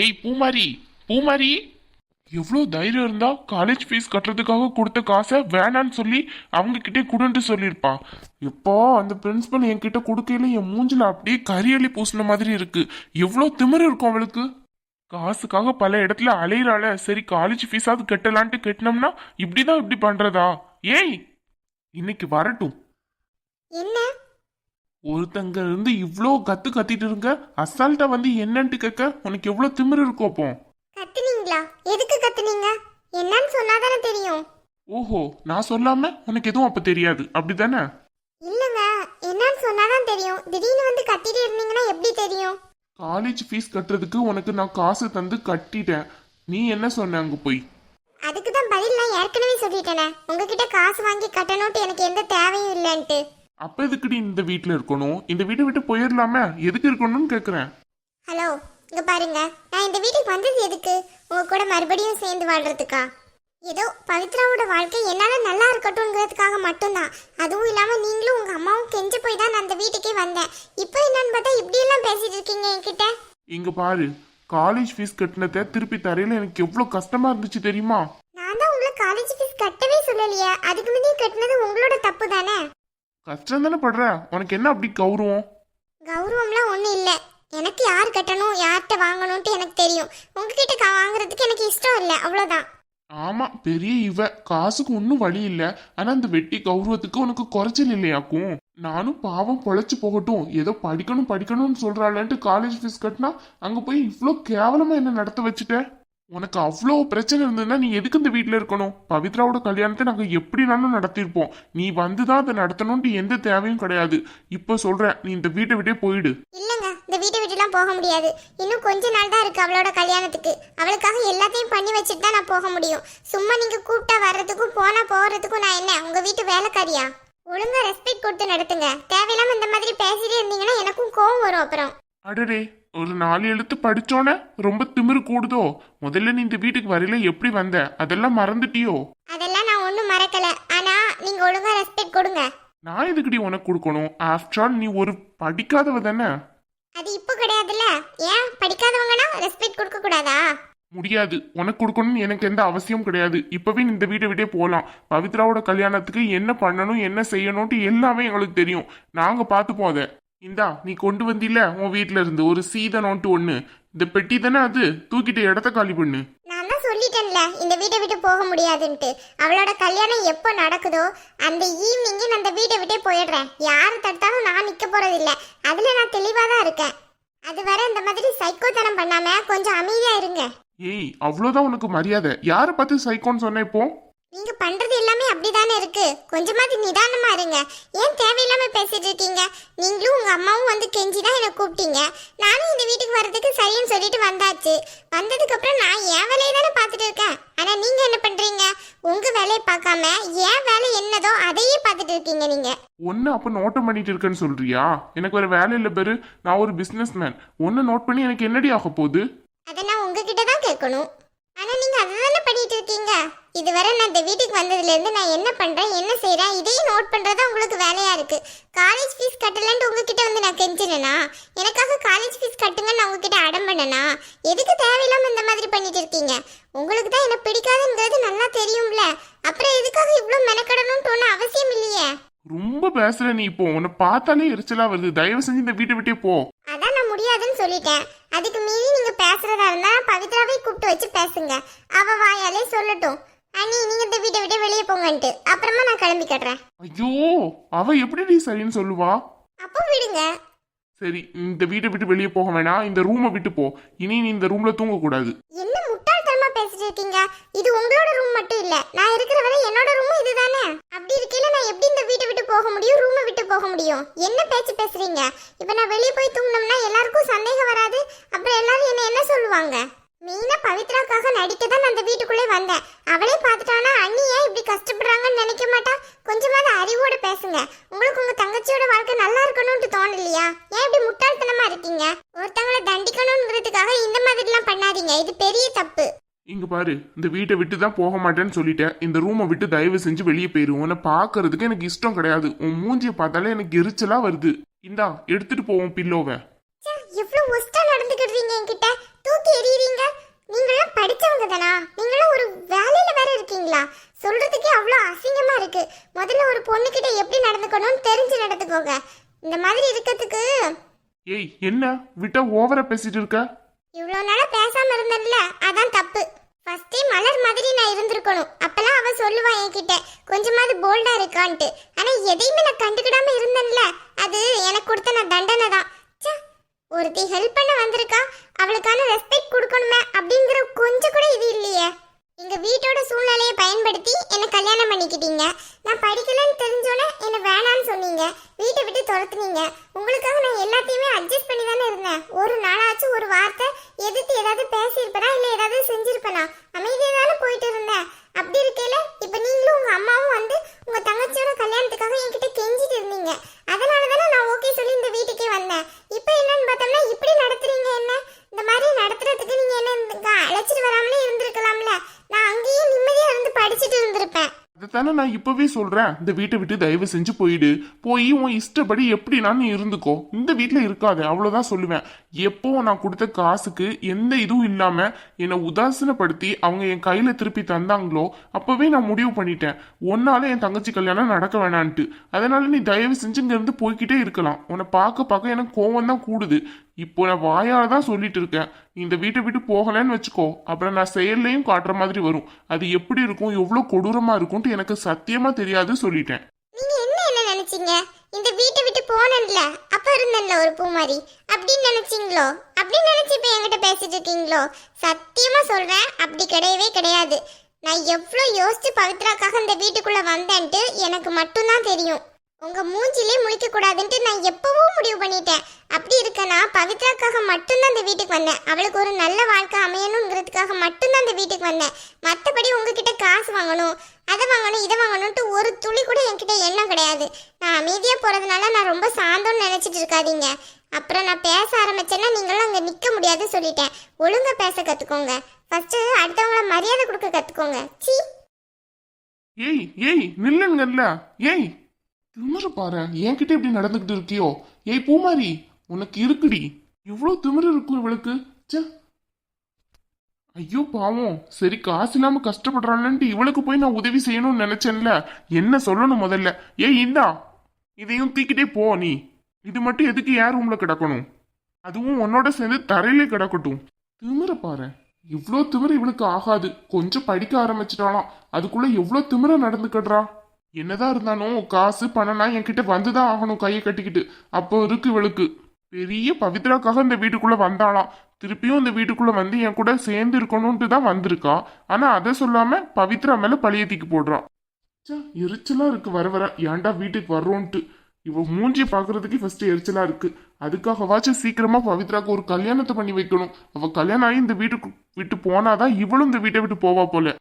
ஏய் பூமாரி பூமாரி. எவ்வளோ தைரியம் இருந்தா காலேஜ் ஃபீஸ் கட்டுறதுக்காக கொடுத்த காசை வேணான்னு சொல்லி அவங்க கிட்டே கொடுன்ட்டு சொல்லியிருப்பா. இப்போ அந்த பிரின்சிபல் என்கிட்ட கொடுக்கையில என் மூஞ்சில அப்படியே கரியலி பூசின மாதிரி இருக்கு. எவ்வளோ திமிரு இருக்கும் அவளுக்கு. காசுக்காக பல இடத்துல அலையிறாள. சரி காலேஜ் ஃபீஸாவது கட்டலான்ட்டு கட்டினோம்னா இப்படிதான் இப்படி பண்றதா? ஏய் இன்னைக்கு வரட்டும். என்ன? ஒருத்தங்க இருந்து இவ்ளோ கத்து கத்திட்டு இருங்க. அசால்ட்டா வந்து என்னன்ட்டு கேட்க உனக்கு எவ்வளவு திமிரு இருக்கும் அப்போ. கத்துனீங்களா? எதுக்கு கத்துனீங்க? என்னன்னு சொன்னாதானே தெரியும். ஓஹோ நான் சொல்லாம உனக்கு எதுவும் அப்ப தெரியாது. அப்படிதானே? இல்லங்க என்னன்னு சொன்னாதான் தெரியும். திடீர்னு வந்து கத்திட்டு இருந்தீங்கன்னா எப்படி தெரியும்? காலேஜ் ஃபீஸ் கட்டுறதுக்கு உனக்கு நான் காசு தந்து கட்டிட்டேன். நீ என்ன சொன்ன அங்க போய்? அதுக்கு தான் பதில் நான் ஏற்கனவே சொல்லிட்டேனே. உங்ககிட்ட காசு வாங்கி கட்டணும்ட்டு எனக்கு எந்த தேவையும் இல்லைன்ட்டு. அப்ப எதுக்குடி இந்த வீட்ல இருக்கணும்? இந்த வீட்டை விட்டு போயிடலாமே. எதுக்கு இருக்கணும்னு கேக்குறேன். ஹலோ இங்க பாருங்க. நான் இந்த வீட்டுக்கு வந்தது எதுக்கு? உங்க கூட மறுபடியும் சேர்ந்து வாழ்றதுக்கா? ஏதோ பவித்ராவோட வாழ்க்கை என்னால நல்லா இருக்கட்டும்ங்கிறதுக்காக மட்டும்தான். அதுவும் இல்லாம நீங்களும் உங்க அம்மாவும் கெஞ்சு போய் தான் நான் அந்த வீட்டுக்கே வந்தேன். இப்போ என்னன்னு பார்த்தா இப்படி எல்லாம் பேசிட்டு இருக்கீங்க என்கிட்ட? இங்க பாரு காலேஜ் ஃபீஸ் கட்டினதை திருப்பி தரையில எனக்கு எவ்வளவு கஷ்டமா இருந்துச்சு தெரியுமா? நான் தான் உங்களை காலேஜ் ஃபீஸ் கட்டவே சொல்லலையே. அதுக்கு முன்னாடி கட்டினது உங்களோட தப்பு தானே? கஷ்டம் தானே படுற? உனக்கு என்ன அப்படி கௌரவம்? கௌரவம்லாம் ஒன்றும் இல்லை. எனக்கு யார் கட்டணும் யார்கிட்ட வாங்கணும்ட்டு எனக்கு தெரியும். உங்ககிட்ட வாங்குறதுக்கு எனக்கு இஷ்டம் இல்லை. அவ்வளோதான் ஆமா பெரிய இவ. காசுக்கு ஒன்றும் வழி இல்ல. ஆனா அந்த வெட்டி கௌரவத்துக்கு உனக்கு குறைச்சல் இல்லையாக்கும்? நானும் பாவம் பொழைச்சு போகட்டும். ஏதோ படிக்கணும் படிக்கணும்னு சொல்றாளேன்ட்டு காலேஜ் ஃபீஸ் கட்டினா அங்க போய் இவ்ளோ கேவலமா என்ன நடத்த வச்சுட்ட? உனக்கு அவ்வளோ பிரச்சனை இருந்ததுன்னா நீ எதுக்கு இந்த வீட்டில் இருக்கணும்? பவித்ராவோட கல்யாணத்தை நாங்கள் எப்படினாலும் நடத்தியிருப்போம். நீ வந்து தான் அதை நடத்தணும்ட்டு எந்த தேவையும் கிடையாது. இப்போ சொல்கிறேன் நீ இந்த வீட்டை விட்டே போயிடு. இல்லைங்க இந்த வீட்டை விட்டுலாம் போக முடியாது. இன்னும் கொஞ்ச நாள் தான் இருக்கு அவளோட கல்யாணத்துக்கு. அவளுக்காக எல்லாத்தையும் பண்ணி வச்சுட்டு தான் நான் போக முடியும். சும்மா நீங்க கூப்பிட்டா வர்றதுக்கும் போனா போறதுக்கும் நான் என்ன? உங்க வீட்டு வேலைக்காரியா? ஒழுங்கா ரெஸ்பெக்ட் கொடுத்து நடத்துங்க. தேவையில்லாம இந்த மாதிரி பேசிட்டே இருந்தீங்கன்னா எனக்கும் கோவம் வரும் அப்புறம். அடடே ஒரு நாலு எழுத்து படிச்சோன்னே ரொம்ப திமிரு கூடுதோ? முதல்ல நீ இந்த வீட்டுக்கு வரையில எப்படி வந்த? அதெல்லாம் மறந்துட்டியோ? அதெல்லாம் நான் ஒன்றும் மறக்கல. ஆனா நீங்க ஒழுங்கா ரெஸ்பெக்ட் கொடுங்க. நான் எதுக்குடி உனக்கு கொடுக்கணும்? ஆஃப்டர் ஆல் நீ ஒரு படிக்காதவ தானே? அது இப்போ கிடையாதுல்ல. ஏன்? படிக்காதவங்கன்னா ரெஸ்பெக்ட் கொடுக்க கூடாதா? முடியாது. உனக்கு கொடுக்கணும்னு எனக்கு எந்த அவசியம் கிடையாது. இப்பவே இந்த வீட்டை விட்டே போகலாம் பவித்ராவோட கல்யாணத்துக்கு என்ன பண்ணணும் என்ன செய்யணும்ட்டு எல்லாமே எங்களுக்கு தெரியும். நாங்க பார்த்துப்போம் அதை. இந்தா நீ கொண்டு வந்தில உன் வீட்ல இருந்து. ஒரு சீத நோட்டு ஒண்ணு. இந்த பெட்டி தானே அது? தூக்கிட்டு இடத்த காலி பண்ணு. நான் தான் சொல்லிட்டேன்ல இந்த வீட்டை விட்டு போக முடியாதுன்ட்டு. அவளோட கல்யாணம் எப்போ நடக்குதோ அந்த ஈவினிங்கே நான் அந்த வீட்டை விட்டே போயிடுறேன். யார் தடுத்தாலும் நான் நிற்க போறதில்ல. அதில் நான் தெளிவாக தான் இருக்கேன். அது வர இந்த மாதிரி சைக்கோத்தனம் பண்ணாம கொஞ்சம் அமைதியா இருங்க. ஏய் அவ்வளோதான் உனக்கு மரியாதை. யாரை பார்த்து சைக்கோன்னு சொன்ன இப்போ? நீங்க பண்றது எல்லாமே அப்படிதானே இருக்கு. கொஞ்சமாவது நிதானமா இருங்க. ஏன் தேவையில்லாம பேசிட்டு இருக்கீங்க? நீங்களும் உங்க அம்மாவும் வந்து கெஞ்சி தான் என்னை கூப்பிட்டீங்க. நானும் இந்த வீட்டுக்கு வர்றதுக்கு சரின்னு சொல்லிட்டு வந்தாச்சு. வந்ததுக்கு அப்புறம் நான் என் வேலையை தானே பார்த்துட்டு இருக்கேன். ஆனா நீங்க என்ன பண்றீங்க? உங்க வேலையை பார்க்காம என் வேலை என்னதோ அதையே பார்த்துட்டு இருக்கீங்க நீங்க. ஒன்று அப்போ நோட்டம் பண்ணிட்டு இருக்கேன்னு சொல்றியா? எனக்கு வேற வேலை இல்லை பேரு. நான் ஒரு பிஸ்னஸ் மேன் ஒன்று நோட் பண்ணி எனக்கு என்னடி ஆக போகுது? அதை நான் உங்ககிட்ட தான் கேட்கணும். ஆனா நீங்க அதுதானே பண்ணிட்டு இருக்கீங்க? இதுவரை நான் இந்த வீட்டுக்கு வந்ததுல இருந்து நான் என்ன பண்றேன் என்ன செய்றேன் இதையும் நோட் பண்றதா உங்களுக்கு வேலையா இருக்கு. காலேஜ் ஃபீஸ் கட்டலன்ட்டு உங்ககிட்ட வந்து நான் கெஞ்சினேனா? எனக்காக காலேஜ் ஃபீஸ் கட்டுங்க நான் உங்ககிட்ட அடம் பண்ணனா? எதுக்கு தேவையில்லாம இந்த மாதிரி பண்ணிட்டு இருக்கீங்க? உங்களுக்கு தான் என்ன பிடிக்காதுங்கிறது நல்லா தெரியும்ல. அப்புறம் எதுக்காக இவ்ளோ மெனக்கடணும்னு ஒன்றும் அவசியம் இல்லையே? ரொம்ப பேசுற நீ இப்போ. உன்னை பார்த்தாலே எரிச்சலா வருது. தயவு செஞ்சு இந்த வீட்டை விட்டே போ. அதான் நான் முடியாதுன்னு சொல்லிட்டேன். அதுக்கு மீறி நீங்க பேசுறதா இருந்தா பவித்ராவை கூப்பிட்டு வச்சு பேசுங்க. அவ வாயாலே சொல்லட்டும். அண்ணி நீங்க இந்த வீட்டை விட்டு வெளியே போங்கன்ட்டு. அப்புறமா நான் கிளம்பி கட்டுறேன். ஐயோ அவ எப்படி சரின்னு சொல்லுவா? அப்போ விடுங்க. சரி இந்த வீட்டை விட்டு வெளியே போக வேணாம். இந்த ரூமை விட்டு போ. இனி நீ இந்த ரூம்ல தூங்க கூடாது என்ன முட்டாள்தனமா பேசிட்டு இருக்கீங்க? இது உங்களோட ரூம் மட்டும் இல்ல. நான் இருக்கிற வரை என்னோட ரூமும் இதுதானே? அப்படி இருக்கையில நான் எப்படி இந்த வீட்டை விட்டு போக முடியும் ரூமை விட்டு போக முடியும்? என்ன பேச்சு பேசுறீங்க? இப்போ நான் வெளியே போய் தூங்கினோம்னா எல்லாருக்கும் சந்தேகம் வராது. அப்புறம் எல்லாரும் என்ன என்ன சொல்லுவாங்க? மெயினா பவித்ராக்காக நடிக்க தான் நான் அந்த வீட்டுக்குள்ளே வந்தேன். அவளே பார்த்துட்டானா அண்ணி ஏன் இப்படி கஷ்டப்படுறாங்கன்னு நினைக்க மாட்டா? கொஞ்சமாவது அறிவோட பேசுங்க. உங்களுக்கு உங்க தங்கச்சியோட வாழ்க்கை நல்லா இருக்கணும்னு தோணலையா? ஏன் இப்படி முட்டாள்தனமா இருக்கீங்க? ஒருத்தவங்கள தண்டிக்கணுங்கிறதுக்காக இந்த மாதிரிலாம் பண்ணாதீங்க. இது பெரிய தப்பு. இங்க பாரு இந்த வீட்டை விட்டு தான் போக மாட்டேன்னு சொல்லிட்டேன். இந்த ரூமை விட்டு தயவு செஞ்சு வெளியே போயிரு. உன்னை பார்க்கறதுக்கு எனக்கு இஷ்டம் கிடையாது. உன் மூஞ்சியை பார்த்தாலே எனக்கு எரிச்சலா வருது. இந்தா எடுத்துட்டு போவோம் பில்லோவை. எவ்வளவு ஒஸ்டா நடந்துக்கிடுறீங்க என்கிட்ட. தூக்கி எறியறீங்க நீங்களாம் படிச்சவங்க தானா? நீங்களாம் ஒரு வேலையில் வேற இருக்கீங்களா? சொல்கிறதுக்கே அவ்வளோ அசிங்கமாக இருக்குது முதல்ல ஒரு பொண்ணுக்கிட்ட எப்படி நடந்துக்கணும்னு தெரிஞ்சு நடந்துக்கோங்க இந்த மாதிரி இருக்கிறதுக்கு ஏய் என்ன? விட்டா ஓவரா பேசிட்டு இருக்க? இவ்வளோ நாளாக பேசாம இருந்தேன்ல அதான் தப்பு. ஃபர்ஸ்டே மலர் மாதிரி நான் இருந்திருக்கணும். அப்பெல்லாம் அவ சொல்லுவா என்கிட்ட கொஞ்சமாவது போல்டாக இருக்கான்ட்டு. ஆனால் எதையுமே நான் கண்டுக்கிடாம இருந்தேன்ல அது எனக்கு கொடுத்த நான் தண்டனை தான் ஒருத்தி ஹெல்ப் பண்ண வந்திருக்கா அவளுக்கான ரெஸ்பெக்ட் கொடுக்கணுமே அப்படிங்கிற கொஞ்சம் கூட இது இல்லையே. எங்க வீட்டோட சூழ்நிலையை பயன்படுத்தி என்ன கல்யாணம் பண்ணிக்கிட்டீங்க. நான் படிக்கலன்னு தெரிஞ்சோன்னே என்ன வேணான்னு சொன்னீங்க. வீட்டை விட்டு துரத்துனீங்க. உங்களுக்காக நான் எல்லாத்தையுமே அட்ஜஸ்ட் பண்ணி தானே இருந்தேன். ஒரு நாளாச்சும் ஒரு வார்த்தை எதிர்த்து ஏதாவது பேசியிருப்பேன் இல்லை ஏதாவது செஞ்சிருப்பேனா அமைதியாக தானே போயிட்டு இருந்தேன் அப்படி இருக்கையில இப்போ நீங்களும் உங்க அம்மாவும் வந்து உங்க தங்கச்சியோட கல்யாணத்துக்காக என்கிட்ட கெஞ்சிட்டு இருந்தீங்க அதனால தானே நான் ஓகே சொல்லி இந்த வீட்டுக்கே வந்தேன் இப்போ என்னன்னு பார்த்தோம்னா இப்படி நடத்துறீங்க என்ன இந்த மாதிரி நடத்துறதுக்கு நீங்க என்ன இங்க அழைச்சிட்டு வராமலே இருந்திருக்கலாம்ல நான் அங்கேயே நிம்மதியா இருந்து படிச்சுட்டு தானே நான் இப்பவே சொல்றேன். இந்த வீட்டை விட்டு தயவு செஞ்சு போயிடு. போய் உன் இஷ்டப்படி எப்படினா நீ இருந்துக்கோ. இந்த வீட்டில் இருக்காது. அவ்வளோதான் சொல்லுவேன். எப்போ நான் கொடுத்த காசுக்கு எந்த இதுவும் இல்லாம என்னை உதாசீனப்படுத்தி அவங்க என் கையில திருப்பி தந்தாங்களோ அப்பவே நான் முடிவு பண்ணிட்டேன். ஒன்னால என் தங்கச்சி கல்யாணம் நடக்க வேணான்ட்டு. அதனால நீ தயவு செஞ்சு இங்க இருந்து போய்கிட்டே இருக்கலாம். உன்னை பார்க்க பார்க்க எனக்கு கோவம் தான் கூடுது. இப்போ நான் வாயால தான் சொல்லிட்டு இருக்கேன். நீ இந்த வீட்டை விட்டு போகலன்னு வச்சுக்கோ. அப்புறம் நான் செயல்லையும் காட்டுற மாதிரி வரும். அது எப்படி இருக்கும்? எவ்வளவு கொடூரமா இருக்கும்ட்டு எனக்கு சத்தியமா தெரியாது சொல்லிட்டேன். நீங்க என்ன என்ன நினைச்சீங்க? இந்த வீட்டை விட்டு போனேன்ல அப்ப இருந்தேன்ல ஒரு பூமாரி. அப்படின்னு நினைச்சீங்களோ? அப்படி நினைச்சு இப்ப என்கிட்ட பேசிட்டு இருக்கீங்களோ? சத்தியமா சொல்றேன் அப்படி கிடையவே கிடையாது. நான் எவ்வளோ யோசிச்சு பவித்ராக்காக இந்த வீட்டுக்குள்ள வந்தேன்ட்டு எனக்கு மட்டும்தான் தெரியும். உங்க மூஞ்சிலே முழிக்க கூடாதுன்ட்டு நான் எப்பவோ முடிவு பண்ணிட்டேன். அப்படி இருக்கனா பவித்ராக்காக மட்டும்தான் இந்த வீட்டுக்கு வந்தேன். அவளுக்கு ஒரு நல்ல வாழ்க்கை அமையணுங்கிறதுக்காக மட்டும்தான் இந்த வீட்டுக்கு வந்தேன். மற்றபடி உங்ககிட்ட காசு வாங்கணும் அதை வாங்கணும் இதை வாங்கணும்ட்டு ஒரு துளி கூட என்கிட்ட எண்ணம் கிடையாது. நான் அமைதியாக போகிறதுனால நான் ரொம்ப சாந்தம்னு நினைச்சிட்டு இருக்காதீங்க. அப்புறம் நான் பேச ஆரம்பிச்சேன்னா நீங்களும் அங்கே நிற்க முடியாதுன்னு சொல்லிட்டேன். ஒழுங்காக பேச கற்றுக்கோங்க ஃபஸ்ட்டு அடுத்தவங்கள மரியாதை கொடுக்க கற்றுக்கோங்க சி ஏய் ஏய் நில்லுங்கல்ல ஏய் திமிரு பாரு. என்கிட்ட இப்படி நடந்துகிட்டு இருக்கியோ? ஏய் பூமாரி உனக்கு இருக்குடி. இவ்வளோ திமிரு இருக்கும் இவளுக்கு. ச்சே. ஐயோ பாவம். சரி காசு இல்லாம கஷ்டப்படுறான்ட்டு இவளுக்கு போய் நான் உதவி செய்யணும்னு நினைச்சேன்ல. என்ன சொல்லணும் முதல்ல? ஏய் இந்தா. இதையும் தூக்கிட்டே போ நீ. இது மட்டும் எதுக்கு ஏன் ரூம்ல கிடக்கணும்? அதுவும் உன்னோட சேர்ந்து தரையிலே கிடக்கட்டும். திமிர பாரு. இவ்வளோ திமிர இவளுக்கு ஆகாது. கொஞ்சம் படிக்க ஆரம்பிச்சிட்டாலாம் அதுக்குள்ள எவ்வளோ திமிர நடந்துக்கடுறா? என்னதான் இருந்தாலும் காசு பணம்னா என்கிட்ட வந்துதான் ஆகணும் கையை கட்டிக்கிட்டு. அப்போ இருக்கு இவளுக்கு. பெரிய பவித்ராக்காக இந்த வீட்டுக்குள்ள வந்தாளாம். திருப்பியும் இந்த வீட்டுக்குள்ள வந்து என் கூட சேர்ந்து இருக்கணும்ட்டு தான் வந்திருக்கா. ஆனா அதை சொல்லாம பவித்ரா மேல பழைய தீக்கு போடுறான். ச்சே, எரிச்சலா இருக்கு வர வர. ஏன்டா வீட்டுக்கு வர்றோன்ட்டு. இவ மூஞ்சி பாக்குறதுக்கு ஃபர்ஸ்ட் எரிச்சலா இருக்கு. அதுக்காகவாச்சும் சீக்கிரமா பவித்ராக்கு ஒரு கல்யாணத்தை பண்ணி வைக்கணும். அவ கல்யாணம் ஆகி இந்த வீட்டுக்கு விட்டு போனாதான் இவளும் இந்த வீட்டை விட்டு போவா போல.